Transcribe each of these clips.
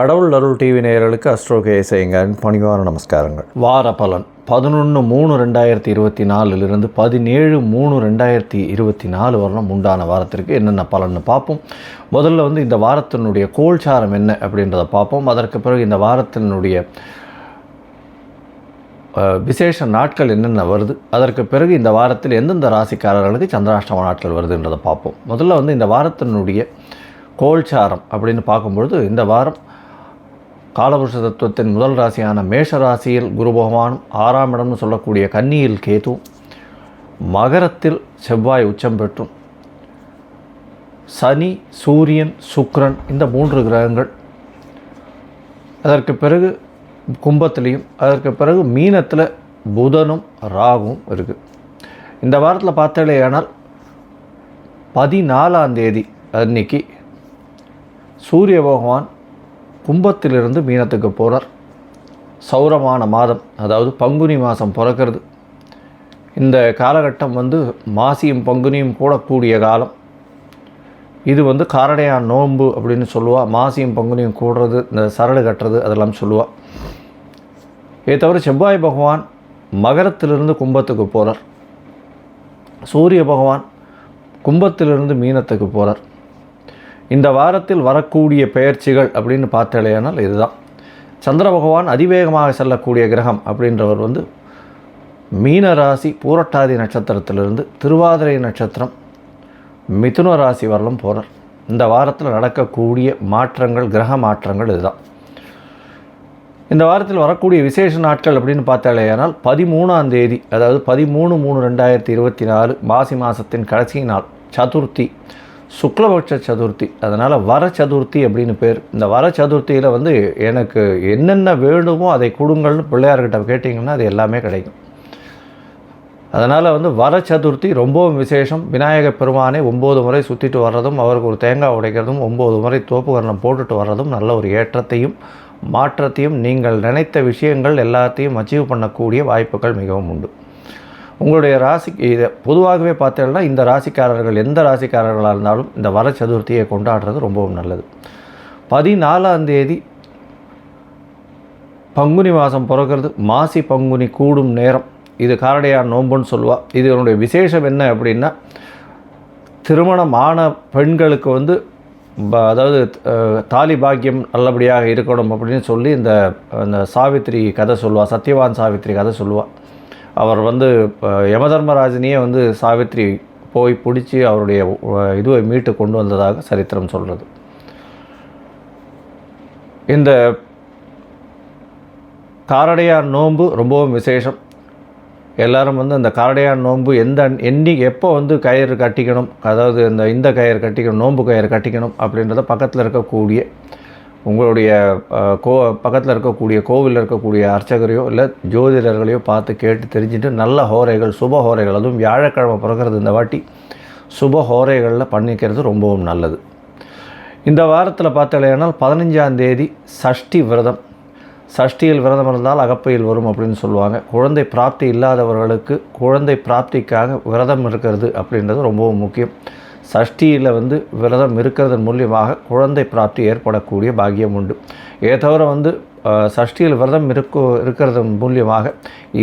கடவுள் அருள் டிவி நேயர்களுக்கு அஸ்ட்ரோ கேசைங்கன் பணிவான நமஸ்காரங்கள். வார பலன். பதினொன்று மூணு ரெண்டாயிரத்தி இருபத்தி நாலுலேருந்து பதினேழு மூணு ரெண்டாயிரத்தி இருபத்தி நாலு வரலாம் உண்டான வாரத்திற்கு என்னென்ன பலன்னு பார்ப்போம். முதல்ல வந்து இந்த வாரத்தினுடைய கோல்சாரம் என்ன அப்படின்றத பார்ப்போம். அதற்கு பிறகு இந்த வாரத்தினுடைய விசேஷ நாட்கள் என்னென்ன வருது? அதற்கு பிறகு இந்த வாரத்தில் எந்தெந்த ராசிக்காரர்களுக்கு சந்திராஷ்டம நாட்கள் வருதுன்றதை பார்ப்போம். முதல்ல வந்து இந்த வாரத்தினுடைய கோல்சாரம் அப்படின்னு பார்க்கும்பொழுது இந்த வாரம் காலபுருஷ தத்துவத்தின் முதல் ராசியான மேஷ ராசியில் குரு பகவானும் ஆறாம் இடம்னு சொல்லக்கூடிய கன்னியில் கேது மகரத்தில் செவ்வாய் உச்சம் பெற்றும். சனி சூரியன் சுக்ரன் இந்த மூன்று கிரகங்கள். அதற்கு பிறகு கும்பத்திலையும் அதற்கு பிறகு மீனத்தில் புதனும் ராகும் இருக்குது இந்த வாரத்தில் பார்த்தாலேயானால் பதினாலாம் தேதி அன்னைக்கு சூரிய பகவான் கும்பத்திலிருந்து மீனத்துக்கு போகிறார் சௌரமான மாதம் அதாவது பங்குனி மாதம் பிறக்கிறது. இந்த காலகட்டம் வந்து மாசியும் பங்குனியும் கூடக்கூடிய காலம். இது வந்து காரடையான் நோன்பு அப்படின்னு சொல்லுவாள் மாசியும் பங்குனியும் கூடுறது இந்த சரடு கட்டுறது அதெல்லாம் சொல்லுவாள் இதை தவிர செவ்வாய் பகவான் மகரத்திலிருந்து கும்பத்துக்கு போகிறார் சூரிய பகவான் கும்பத்திலிருந்து மீனத்துக்கு போகிறார் இந்த வாரத்தில் வரக்கூடிய பெயர்ச்சிகள் அப்படின்னு பார்த்தாலேயானால் இதுதான். சந்திர பகவான் அதிவேகமாக செல்லக்கூடிய கிரகம் அப்படின்றவர் வந்து மீன ராசி பூரட்டாதி நட்சத்திரத்திலிருந்து திருவாதிரை நட்சத்திரம் மிதுன ராசி வரலும் போகிறார் இந்த வாரத்தில் நடக்கக்கூடிய மாற்றங்கள் கிரக மாற்றங்கள் இதுதான். இந்த வாரத்தில் வரக்கூடிய விசேஷ நாட்கள் அப்படின்னு பார்த்தாலேயானால் பதிமூணாம் தேதி அதாவது பதிமூணு மூணு ரெண்டாயிரத்தி இருபத்தி நாலு மாசி மாதத்தின் கடைசி நாள் சதுர்த்தி. சுக்லபட்ச சதுர்த்தி. அதனால் வர சதுர்த்தி அப்படின்னு பேர். இந்த வர சதுர்த்தியில் வந்து எனக்கு என்னென்ன வேணுமோ அதை கொடுங்கள்னு பிள்ளையார்கிட்ட கேட்டிங்கன்னா அது எல்லாமே கிடைக்கும். அதனால் வந்து வர சதுர்த்தி ரொம்பவும் விசேஷம். விநாயக பெருமானை ஒம்பது முறை சுற்றிட்டு வர்றதும் அவருக்கு ஒரு தேங்காய் உடைக்கிறதும் ஒம்பது முறை தோப்புகரணம் போட்டுட்டு வர்றதும் நல்ல ஒரு ஏற்றத்தையும் மாற்றத்தையும் நீங்கள் நினைத்த விஷயங்கள் எல்லாத்தையும் அச்சீவ் பண்ணக்கூடிய வாய்ப்புகள் மிகவும் உண்டு. உங்களுடைய ராசி இதை பொதுவாகவே பார்த்தீங்கன்னா இந்த ராசிக்காரர்கள் எந்த ராசிக்காரர்களாக இருந்தாலும் இந்த வர சதுர்த்தியை கொண்டாடுறது ரொம்பவும் நல்லது. பதினாலாம் தேதி பங்குனி மாதம் பிறக்கிறது. மாசி பங்குனி கூடும் நேரம். இது காரடையார் நோன்புன்னு இது இதனுடைய விசேஷம் என்ன அப்படின்னா திருமணம் ஆன பெண்களுக்கு வந்து ப- அதாவது தாலி பாக்கியம் நல்லபடியாக இருக்கணும் அப்படின்னு சொல்லி இந்த அந்த சாவித்திரி கதை சொல்லுவாள் சத்யவான் சாவித்திரி கதை சொல்லுவாள் அவர் வந்து அஹ், யமதர்மராஜனையே வந்து சாவித்திரி போய் பிடிச்சி அவருடைய இதுவை மீட்டு கொண்டு வந்ததாக சரித்திரம் சொல்கிறது இந்த காரடையார் நோன்பு ரொம்பவும் விசேஷம். எல்லாரும் வந்து அந்த காரடையார் நோன்பு எந்த எண்ணி எப்போ வந்து கயிறு கட்டிக்கணும் அதாவது இந்த இந்த கயிறு கட்டிக்கணும் நோன்பு கயிறு கட்டிக்கணும் அப்படின்றத பக்கத்தில் இருக்கக்கூடிய உங்களுடைய கோ பக்கத்தில் இருக்கக்கூடிய கோவிலில் இருக்கக்கூடிய அர்ச்சகரையோ இல்லை ஜோதிடர்களையோ பார்த்து கேட்டு தெரிஞ்சுட்டு நல்ல ஹோரைகள் சுப ஹோரைகள் அதுவும் வியாழக்கிழமை பிறக்கிறது இந்த வாட்டி சுப ஹோரைகளில் பண்ணிக்கிறது ரொம்பவும் நல்லது. இந்த வாரத்தில் பார்த்தாலேனால் பதினஞ்சாம் தேதி சஷ்டி விரதம். சஷ்டியில் விரதம் இருந்தால் அகப்பையில் வரும் அப்படின்னு சொல்லுவாங்க. குழந்தை பிராப்தி இல்லாதவர்களுக்கு குழந்தை பிராப்திக்காக விரதம் இருக்கிறது அப்படின்றது ரொம்பவும் முக்கியம். சஷ்டியில் வந்து விரதம் இருக்கிறதன் மூலியமாக குழந்தை பிராப்தி ஏற்படக்கூடிய பாக்கியம் உண்டு. இதை தவிர வந்து சஷ்டியில் விரதம் இருக்க இருக்கிறதன் மூலியமாக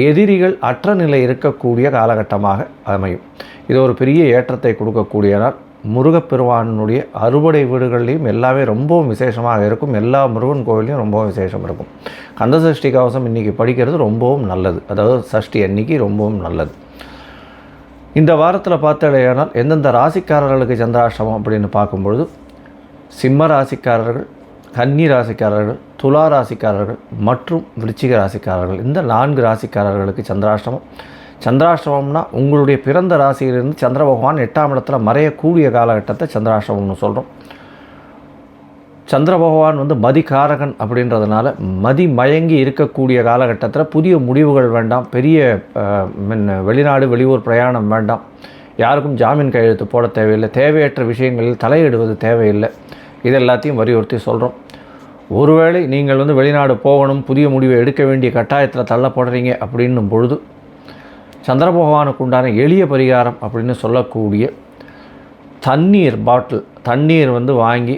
எதிரிகள் அற்ற நிலை இருக்கக்கூடிய காலகட்டமாக அமையும். இது ஒரு பெரிய ஏற்றத்தை கொடுக்கக்கூடிய நாள் முருகப்பெருமானுடைய அறுபடை வீடுகள்லையும் எல்லாமே ரொம்பவும் விசேஷமாக இருக்கும். எல்லா முருகன் கோவிலையும் ரொம்பவும் விசேஷம் இருக்கும். கந்த சஷ்டி கவசம் இன்றைக்கி படிக்கிறது ரொம்பவும் நல்லது. அதாவது சஷ்டி அன்னைக்கு ரொம்பவும் நல்லது. இந்த வாரத்தில் பார்த்தடையானால் எந்தெந்த ராசிக்காரர்களுக்கு சந்திராஷ்டமம் அப்படின்னு பார்க்கும்பொழுது சிம்ம ராசிக்காரர்கள் கன்னி ராசிக்காரர்கள் துலா ராசிக்காரர்கள் மற்றும் விருச்சிக ராசிக்காரர்கள். இந்த நான்கு ராசிக்காரர்களுக்கு சந்திராஷ்டமம். சந்திராஷ்டமம்னா உங்களுடைய பிறந்த ராசியிலிருந்து சந்திர பகவான் எட்டாம் இடத்துல மறையக்கூடிய காலகட்டத்தை சந்திராஷ்டமம்னு சொல்கிறோம் சந்திர பகவான் வந்து மதிகாரகன் அப்படின்றதுனால மதி மயங்கி இருக்கக்கூடிய காலகட்டத்தில் புதிய முடிவுகள் வேண்டாம் பெரிய வெளிநாடு வெளியூர் பிரயாணம் வேண்டாம். யாருக்கும் ஜாமீன் கையெழுத்து போட தேவையில்லை. தேவையற்ற விஷயங்களில் தலையிடுவது தேவையில்லை. இது எல்லாத்தையும் வலியுறுத்தி சொல்கிறோம் ஒருவேளை நீங்கள் வந்து வெளிநாடு போகணும் புதிய முடிவை எடுக்க வேண்டிய கட்டாயத்தில் தள்ளப்படுறீங்க அப்படின்னும் பொழுது சந்திர பகவானுக்கு உண்டான எளிய பரிகாரம் அப்படின்னு சொல்லக்கூடிய தண்ணீர் பாட்டில் தண்ணீர் வந்து வாங்கி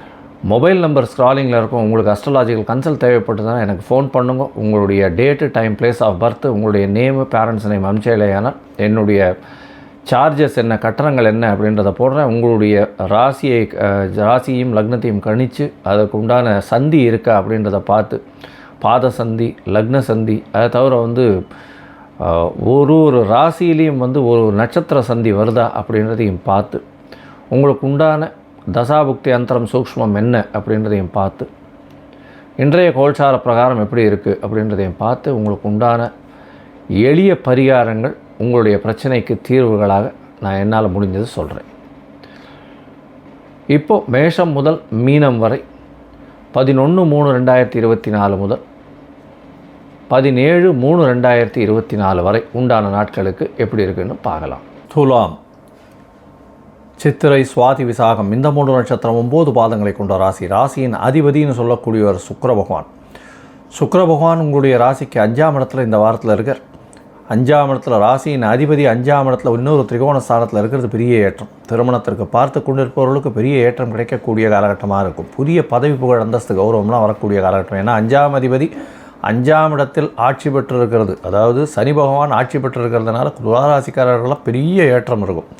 மொபைல் நம்பர் ஸ்க்ராலிங்கில் இருக்கும். உங்களுக்கு அஸ்ட்ராலாஜிக்கல் கன்சல்ட் தேவைப்பட்டதுன்னா எனக்கு ஃபோன் பண்ணுங்க. உங்களுடைய date time place of birth உங்களுடைய நேமு பேரண்ட்ஸ் நேம் அனுப்பிச்சேலையானால் என்னுடைய சார்ஜஸ் என்ன கட்டணங்கள் என்ன அப்படின்றத போடுறேன். உங்களுடைய ராசியை ராசியும் ராசியையும் லக்னத்தையும் கணித்து அதுக்கு உண்டான சந்தி இருக்கா அப்படின்றத பார்த்து பாத சந்தி லக்ன சந்தி அதை தவிர வந்து ஒரு ஒரு ராசியிலையும் வந்து ஒரு நட்சத்திர சந்தி வருதா அப்படின்றதையும் பார்த்து உங்களுக்கு உண்டான தசாபுக்தி அந்தரம் சூக்ஷ்மம் என்ன அப்படின்றதையும் பார்த்து இன்றைய கோல்சார பிரகாரம் எப்படி இருக்குது அப்படின்றதையும் பார்த்து உங்களுக்கு உண்டான எளிய பரிகாரங்கள் உங்களுடைய பிரச்சனைக்கு தீர்வுகளாக நான் என்னால் முடிஞ்சது சொல்கிறேன் இப்போ மேஷம் முதல் மீனம் வரை பதினொன்று மூணு ரெண்டாயிரத்தி இருபத்தி நாலு முதல் பதினேழு மூணு ரெண்டாயிரத்தி இருபத்தி நாலு வரை உண்டான நாட்களுக்கு எப்படி இருக்குன்னு பார்க்கலாம். துலாம். சித்திரை சுவாதி விசாகம் இந்த மூன்று நட்சத்திரம் ஒம்பது பாதங்களை கொண்ட ராசி. ராசியின் அதிபதினு சொல்லக்கூடியவர் சுக்கர பகவான். சுக்கர பகவான் உங்களுடைய ராசிக்கு அஞ்சாம் இடத்துல இந்த வாரத்தில் இருக்கார். அஞ்சாம் இடத்துல ராசியின் அதிபதி அஞ்சாம் இடத்துல இன்னொரு திரிகோண ஸ்தானத்தில் இருக்கிறது பெரிய ஏற்றம். திருமணத்திற்கு பார்த்து கொண்டிருப்பவர்களுக்கு பெரிய ஏற்றம் கிடைக்கக்கூடிய காலகட்டமாக இருக்கும். புதிய பதவி புகழ் அந்தஸ்து கௌரவம்லாம் வரக்கூடிய காலகட்டம். ஏன்னா அஞ்சாம் அதிபதி அஞ்சாம் இடத்தில் ஆட்சி பெற்றிருக்கிறது. அதாவது சனி பகவான் ஆட்சி பெற்றிருக்கிறதுனால துளாராசிக்காரர்களாம் பெரிய ஏற்றம் இருக்கும்.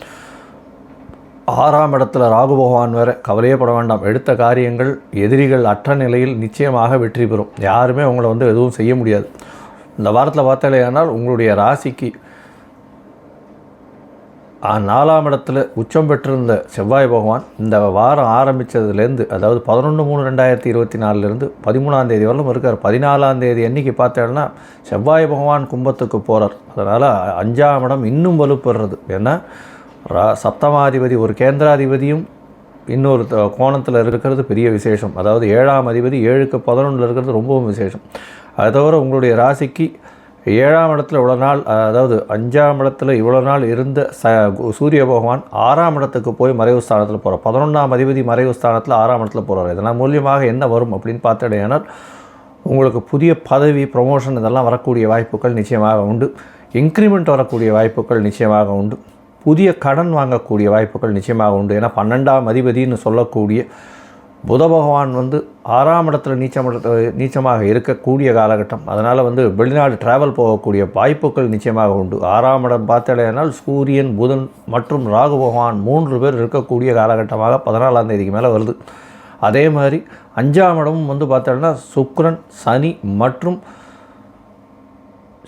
ஆறாம் இடத்துல ராகு பகவான் வேற கவலையே பட வேண்டாம். எடுத்த காரியங்கள் எதிரிகள் அற்ற நிலையில் நிச்சயமாக வெற்றி பெறும். யாருமே உங்களை வந்து எதுவும் செய்ய முடியாது. இந்த வாரத்தில் பார்த்தாலேயானால் உங்களுடைய ராசிக்கு நாலாம் இடத்துல உச்சம் பெற்றிருந்த செவ்வாய் பகவான் இந்த வாரம் ஆரம்பித்ததுலேருந்து அதாவது பதினொன்று மூணு ரெண்டாயிரத்தி இருபத்தி நாலுலேருந்து பதிமூணாம் தேதி வரலும் இருக்கார். பதினாலாம் தேதி அன்னைக்கு பார்த்தேன்னா செவ்வாய் பகவான் கும்பத்துக்கு போகிறார் அதனால் அஞ்சாம் இடம் இன்னும் வலுப்படுறது ஏன்னா சப்தமாதிபதி ஒரு கேந்திராதிபதியும் இன்னொரு கோணத்தில் இருக்கிறது பெரிய விசேஷம். அதாவது ஏழாம் அதிபதி ஏழுக்கு பதினொன்றில் இருக்கிறது ரொம்பவும் விசேஷம். அது தவிர உங்களுடைய ராசிக்கு ஏழாம் இடத்துல இவ்வளோ நாள் அதாவது அஞ்சாம் இடத்துல இவ்வளோ நாள் இருந்த ச சூரிய பகவான் ஆறாம் இடத்துக்கு போய் மறைவு ஸ்தானத்தில் போகிறார் பதினொன்றாம் அதிபதி மறைவு ஸ்தானத்தில் ஆறாம் இடத்துல போகிறார் இதனால் மூலியமாக என்ன வரும் அப்படின்னு பார்த்துடையானால் உங்களுக்கு புதிய பதவி ப்ரொமோஷன் இதெல்லாம் வரக்கூடிய வாய்ப்புகள் நிச்சயமாக உண்டு. இன்க்ரிமெண்ட் வரக்கூடிய வாய்ப்புகள் நிச்சயமாக உண்டு. புதிய கடன் வாங்கக்கூடிய வாய்ப்புகள் நிச்சயமாக உண்டு. ஏன்னா பன்னெண்டாம் அதிபதினு சொல்லக்கூடிய புத பகவான் வந்து ஆறாம் இடத்துல நீச்சம் நீச்சமாக இருக்கக்கூடிய காலகட்டம். அதனால் வந்து வெளிநாடு டிராவல் போகக்கூடிய வாய்ப்புகள் நிச்சயமாக உண்டு. ஆறாம் இடம் பார்த்தடையானால் சூரியன் புதன் மற்றும் ராகு பகவான் மூன்று பேர் இருக்கக்கூடிய காலகட்டமாக பதினாலாம் தேதிக்கு மேலே வருது. அதே மாதிரி அஞ்சாம் இடமும் வந்து பார்த்தோன்னா சுக்ரன் சனி மற்றும்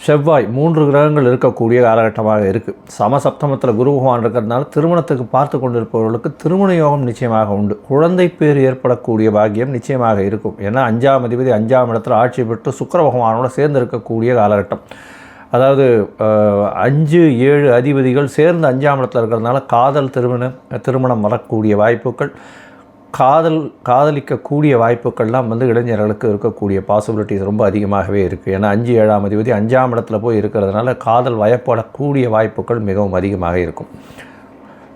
செவ்வாய் மூன்று கிரகங்கள் இருக்கக்கூடிய காலகட்டமாக இருக்குது சமசப்தமத்தில் குரு பகவான் இருக்கிறதுனால திருமணத்துக்கு பார்த்து கொண்டிருப்பவர்களுக்கு திருமண யோகம் நிச்சயமாக உண்டு. குழந்தை பேர் ஏற்படக்கூடிய பாக்கியம் நிச்சயமாக இருக்கும். ஏன்னா அஞ்சாம் அதிபதி அஞ்சாம் இடத்துல ஆட்சி பெற்று சுக்கர பகவானோட சேர்ந்து இருக்கக்கூடிய காலகட்டம். அதாவது அஞ்சு ஏழு அதிபதிகள் சேர்ந்து அஞ்சாம் இடத்துல இருக்கிறதுனால காதல் திருமணம் திருமணம் வரக்கூடிய வாய்ப்புகள் காதல் காதலிக்கக்கூடிய வாய்ப்புகள்லாம் வந்து இளைஞர்களுக்கு இருக்கக்கூடிய பாசிபிலிட்டிஸ் ரொம்ப அதிகமாகவே இருக்குது ஏன்னா அஞ்சு ஏழாம் அதிபதி அஞ்சாம் இடத்துல போய் இருக்கிறதுனால காதல் வயப்படக்கூடிய வாய்ப்புகள் மிகவும் அதிகமாக இருக்கும்.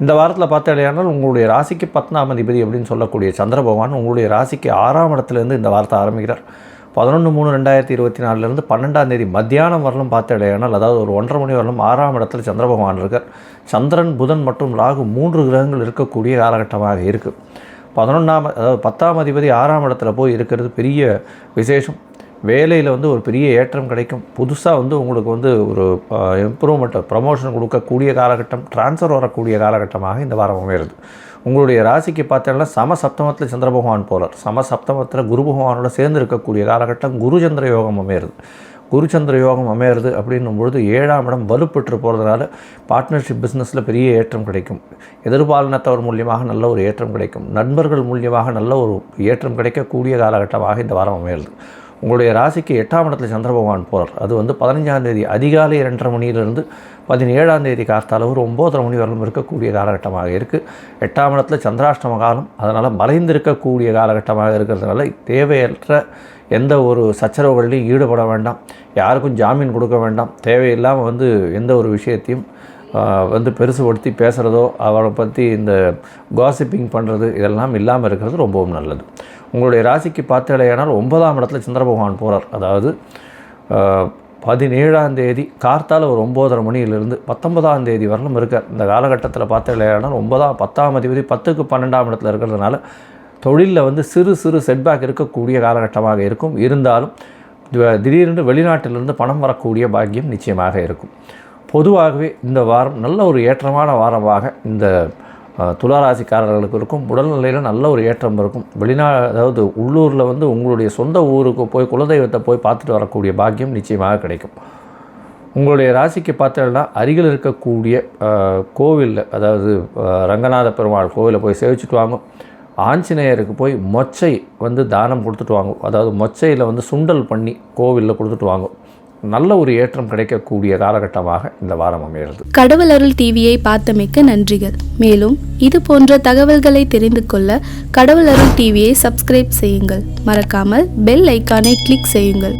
இந்த வாரத்தில் பார்த்தாலேயானால் உங்களுடைய ராசிக்கு பத்தாம் அதிபதி அப்படின்னு சொல்லக்கூடிய சந்திர பகவான் உங்களுடைய ராசிக்கு ஆறாம் இடத்துலேருந்து இந்த வாரத்தை ஆரம்பிக்கிறார். பதினொன்று மூணு ரெண்டாயிரத்தி இருபத்தி நாலுலேருந்து பன்னெண்டாம் தேதி மத்தியானம் வரலும் பார்த்தடையானால் அதாவது ஒரு ஒன்றரை மணி வரலும் ஆறாம் இடத்துல சந்திர பகவான் இருக்கார். சந்திரன் புதன் மற்றும் ராகு மூன்று கிரகங்கள் இருக்கக்கூடிய காலகட்டமாக இருக்குது பதினொன்றாம் அதாவது பத்தாம் அதிபதி ஆறாம் இடத்துல போய் இருக்கிறது பெரிய விசேஷம். வேலையில் வந்து ஒரு பெரிய ஏற்றம் கிடைக்கும். புதுசாக வந்து உங்களுக்கு வந்து ஒரு இம்ப்ரூவ்மெண்ட் ப்ரமோஷன் கொடுக்கக்கூடிய காலகட்டம் ட்ரான்ஸ்ஃபர் வரக்கூடிய காலகட்டமாக இந்த வாரம் அமையிறது உங்களுடைய ராசிக்கு பார்த்தீங்கன்னா சம சப்தமத்தில் சந்திர பகவான் போகிறார் சம சப்தமத்தில் குரு பகவானோட சேர்ந்து இருக்கக்கூடிய காலகட்டம் குரு சந்திர யோகம் அமையிறது குருச்சந்திர யோகம் அமையிறது அப்படின்னும் பொழுது ஏழாம் இடம் வலுப்பெற்று போகிறதுனால பார்ட்னர்ஷிப் பிஸ்னஸில் பெரிய ஏற்றம் கிடைக்கும். எதிர்பாலினத்தவர் மூலியமாக நல்ல ஒரு ஏற்றம் கிடைக்கும். நண்பர்கள் மூலியமாக நல்ல ஒரு ஏற்றம் கிடைக்கக்கூடிய காலகட்டமாக இந்த வாரம் அமையிறது. உங்களுடைய ராசிக்கு எட்டாம் இடத்துல சந்திர பகவான் போகிறார் அது வந்து பதினஞ்சாம் தேதி அதிகாலை இரண்டரை மணியிலிருந்து பதினேழாம் தேதி கார்த்தால ஒரு ஒம்போதரை மணி வரலும் இருக்கக்கூடிய காலகட்டமாக இருக்குது எட்டாம் இடத்துல சந்திராஷ்டம காலம். அதனால் மறைந்திருக்கக்கூடிய காலகட்டமாக இருக்கிறதுனால தேவையற்ற எந்த ஒரு சச்சரவுகள்லையும் ஈடுபட வேண்டாம். யாருக்கும் ஜாமீன் கொடுக்க வேண்டாம். தேவையில்லாமல் வந்து எந்த ஒரு விஷயத்தையும் வந்து பெருசுபடுத்தி பேசுகிறதோ அவரை பற்றி இந்த காசிப்பிங் பண்ணுறது இதெல்லாம் இல்லாமல் இருக்கிறது ரொம்பவும் நல்லது. உங்களுடைய ராசிக்கு பார்த்தடையானால் ஒன்பதாம் இடத்துல சந்திர பகவான் போகிறார் அதாவது பதினேழாம் தேதி கார்த்தால ஒரு ஒம்போதரை மணியிலிருந்து பத்தொன்பதாம் தேதி வரலும் இருக்கார். இந்த காலகட்டத்தில் பார்த்தடையானால் ஒன்பதாம் பத்தாம் அதிபதி பத்துக்கு பன்னெண்டாம் இடத்துல இருக்கிறதுனால தொழிலில் வந்து சிறு சிறு செட்பேக் இருக்கக்கூடிய காலகட்டமாக இருக்கும். இருந்தாலும் திடீரென்று வெளிநாட்டிலிருந்து பணம் வரக்கூடிய பாக்கியம் நிச்சயமாக இருக்கும். பொதுவாகவே இந்த வாரம் நல்ல ஒரு ஏற்றமான வாரமாக இந்த துளாராசிக்காரர்களுக்கு இருக்கும் உடல்நிலையில் நல்ல ஒரு ஏற்றம் இருக்கும். வெளிநா அதாவது உள்ளூரில் வந்து உங்களுடைய சொந்த ஊருக்கு போய் குலதெய்வத்தை போய் பார்த்துட்டு வரக்கூடிய பாக்கியம் நிச்சயமாக கிடைக்கும். உங்களுடைய ராசிக்கு பார்த்தோம்னா அருகில் இருக்கக்கூடிய கோவிலில் அதாவது ரங்கநாத பெருமாள் கோவிலில் போய் சேவிச்சுட்டு வாங்க. ஆஞ்சநேயருக்கு போய் மொச்சை வந்து தானம் கொடுத்துட்டு வாங்க. அதாவது மொச்சையில் வந்து சுண்டல் பண்ணி கோவிலில் கொடுத்துட்டு வாங்க. நல்ல ஒரு ஏற்றம் கிடைக்கக்கூடிய காலகட்டமாக இந்த வாரம் அமைகிறது. கடவுள் அருள் டிவியை பார்த்தமைக்க நன்றிகள். மேலும் இது போன்ற தகவல்களை தெரிந்து கொள்ள கடவுள் அருள் டிவியை சப்ஸ்கிரைப் செய்யுங்கள். மறக்காமல் பெல் ஐக்கானை கிளிக் செய்யுங்கள்.